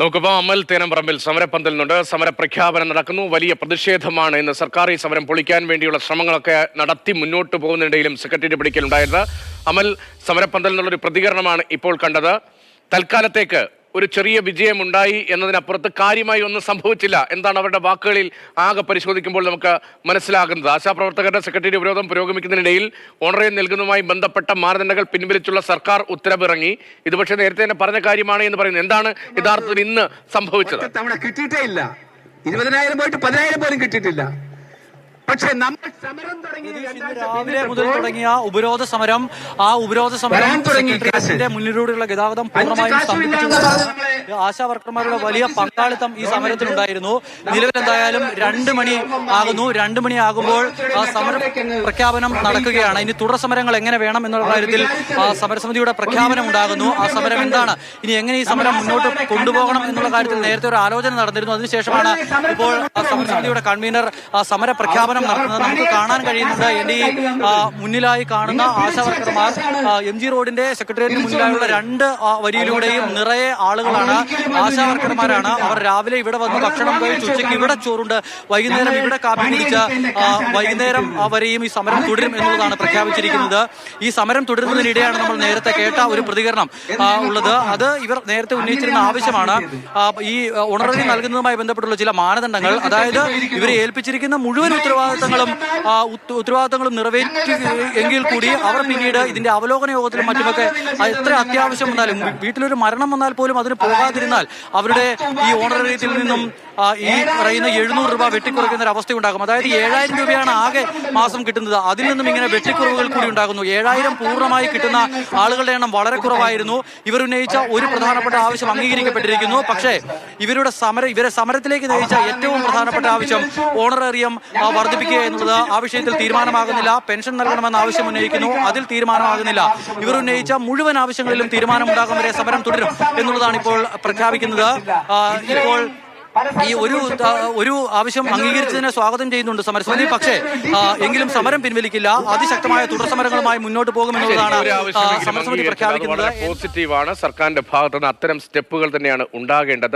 നമുക്കിപ്പോൾ അമൽ തേനംപറമ്പിൽ സമരപ്പന്തൽ നിന്നുണ്ട്. സമരപ്രഖ്യാപനം നടക്കുന്നു. വലിയ പ്രതിഷേധമാണ് ഇന്ന് സർക്കാർ ഈ സമരം പൊളിക്കാൻ വേണ്ടിയുള്ള ശ്രമങ്ങളൊക്കെ നടത്തി മുന്നോട്ട് പോകുന്നതിനിടയിലും സെക്രട്ടേറിയറ്റ് പിടിക്കലുണ്ടായത് അമൽ സമരപ്പന്തൽ നിന്നുള്ളൊരു പ്രതികരണമാണ് ഇപ്പോൾ കണ്ടത്. തൽക്കാലത്തേക്ക് ഒരു ചെറിയ വിജയമുണ്ടായി എന്നതിനപ്പുറത്ത് കാര്യമായി ഒന്നും സംഭവിച്ചില്ല എന്താണ് അവരുടെ വാക്കുകളിൽ ആകെ പരിശോധിക്കുമ്പോൾ നമുക്ക് മനസ്സിലാകുന്നത്. ആശാപ്രവർത്തകരുടെ സെക്രട്ടറി ഉപരോധം പുരോഗമിക്കുന്നതിനിടയിൽ ഓണറേ നൽകുന്നതുമായി ബന്ധപ്പെട്ട മാനദണ്ഡങ്ങൾ പിൻവലിച്ചുള്ള സർക്കാർ ഉത്തരവിറങ്ങി. ഇത് പക്ഷേ നേരത്തെ തന്നെ പറഞ്ഞ കാര്യമാണ് എന്ന് പറയുന്നത്. എന്താണ് യഥാർത്ഥത്തിൽ ഇന്ന് സംഭവിച്ചത്? ഇരുപതിനായിരം പോയിട്ട് പതിനായിരം പോലും കിട്ടിയിട്ടില്ല. പക്ഷെ നമ്മൾ സമരം തുടങ്ങി രാവിലെ മുതൽ തുടങ്ങിയ ഉപരോധ സമരം. ആ ഉപരോധ സമരം സെക്രട്ടേറിയറ്റിന്റെ മുന്നിലൂടെയുള്ള ഗതാഗതം പൂർണമായും കാശ് ആശാ വർക്കർമാരുടെ വലിയ പങ്കാളിത്തം ഈ സമരത്തിലുണ്ടായിരുന്നു നിലവിൽ എന്തായാലും രണ്ട് മണി ആകുന്നു. രണ്ട് മണി ആകുമ്പോൾ ആ സമര പ്രഖ്യാപനം നടക്കുകയാണ്. ഇനി തുടർ സമരങ്ങൾ എങ്ങനെ വേണം എന്നുള്ള കാര്യത്തിൽ ആ സമരസമിതിയുടെ പ്രഖ്യാപനം ഉണ്ടാകുന്നു. ആ സമരം എന്താണ്? ഇനി എങ്ങനെ ഈ സമരം മുന്നോട്ട് കൊണ്ടുപോകണം എന്നുള്ള കാര്യത്തിൽ നേരത്തെ ഒരു ആലോചന നടന്നിരുന്നു. അതിനുശേഷമാണ് ഇപ്പോൾ ആ സമരസമിതിയുടെ കൺവീനർ ആ സമര പ്രഖ്യാപനം നടത്തുന്നത് നമുക്ക് കാണാൻ കഴിയുന്നത് എന്റെ ഈ മുന്നിലായി കാണുന്ന ആശാവർക്കർമാർ എം ജി റോഡിന്റെ സെക്രട്ടേറിയറ്റിന് മുന്നിലായുള്ള രണ്ട് വരിയിലൂടെയും നിറയെ ആളുകളാണ് ആശാവർക്കർമാരാണ് അവർ രാവിലെ ഇവിടെ വന്ന് ഭക്ഷണം കഴിച്ച് ഉച്ചയ്ക്ക് ഇവിടെ ചോറുണ്ട്. വൈകുന്നേരം ഇവിടെ കാപ്പി കുടിച്ച് വൈകുന്നേരം വരെയും ഈ സമരം തുടരും എന്നുള്ളതാണ് പ്രഖ്യാപിച്ചിരിക്കുന്നത്. ഈ സമരം തുടരുന്നതിനിടെയാണ് നമ്മൾ നേരത്തെ കേട്ട ഒരു പ്രതികരണം ഉള്ളത്. അത് ഇവർ നേരത്തെ ഉന്നയിച്ചിരുന്ന ആവശ്യമാണ്. ഈ ഉണർവി നൽകുന്നതുമായി ബന്ധപ്പെട്ടുള്ള ചില മാനദണ്ഡങ്ങൾ അതായത് ഇവരെ ഏൽപ്പിച്ചിരിക്കുന്ന മുഴുവൻ ഉത്തരവാദിത്തങ്ങളും ഉത്തരവാദിത്തങ്ങളും നിറവേറ്റി എങ്കിൽ കൂടി അവർ പിന്നീട് ഇതിന്റെ അവലോകന യോഗത്തിലും മറ്റുമൊക്കെ എത്ര അത്യാവശ്യം വന്നാലും വീട്ടിലൊരു മരണം വന്നാൽ പോലും അതിന് പോകാതിരുന്നാൽ അവരുടെ ഈ ഓണറേറിയത്തിൽ നിന്നും ഈ പറയുന്ന എഴുന്നൂറ് രൂപ വെട്ടിക്കുറയ്ക്കുന്ന ഒരു അവസ്ഥയുണ്ടാകും അതായത് ഏഴായിരം രൂപയാണ് ആകെ മാസം കിട്ടുന്നത്. അതിൽ നിന്നും ഇങ്ങനെ വെട്ടിക്കുറവുകൾ കൂടി ഉണ്ടാകുന്നു. ഏഴായിരം പൂർണമായി കിട്ടുന്ന ആളുകളുടെ എണ്ണം വളരെ കുറവായിരുന്നു. ഇവർ ഉന്നയിച്ച ഒരു പ്രധാനപ്പെട്ട ആവശ്യം അംഗീകരിക്കപ്പെട്ടിരിക്കുന്നു. പക്ഷേ ഇവരുടെ സമരം ഇവരെ സമരത്തിലേക്ക് നയിച്ച ഏറ്റവും പ്രധാനപ്പെട്ട ആവശ്യം ഓണറേറിയം വർദ്ധിപ്പിക്കുക എന്നുള്ളത്. ആ വിഷയത്തിൽ തീരുമാനമാകുന്നില്ല. പെൻഷൻ നൽകണമെന്ന ആവശ്യം ഉന്നയിക്കുന്നു. അതിൽ തീരുമാനമാകുന്നില്ല. ഇവർ ഉന്നയിച്ച മുഴുവൻ ആവശ്യങ്ങളിലും തീരുമാനമുണ്ടാകും. വരെ സമരം തുടരും എന്നുള്ളതാണ് ഇപ്പോൾ പ്രഖ്യാപിക്കുന്നത്. ഇപ്പോൾ ഈ ഒരു ഒരു ആവശ്യം അംഗീകരിച്ചതിനെ സ്വാഗതം ചെയ്യുന്നുണ്ട് സമരസമിതി. പക്ഷേ എങ്കിലും സമരം പിൻവലിക്കില്ല. അതിശക്തമായ തുടർ സമരങ്ങളുമായി മുന്നോട്ട് പോകുമെന്നുള്ളതാണ് സമരസമിതി പ്രഖ്യാപിക്കുന്നത്. പോസിറ്റീവാണ് സർക്കാരിന്റെ ഭാഗത്തുനിന്ന് അത്തരം സ്റ്റെപ്പുകൾ തന്നെയാണ് ഉണ്ടാകേണ്ടത്.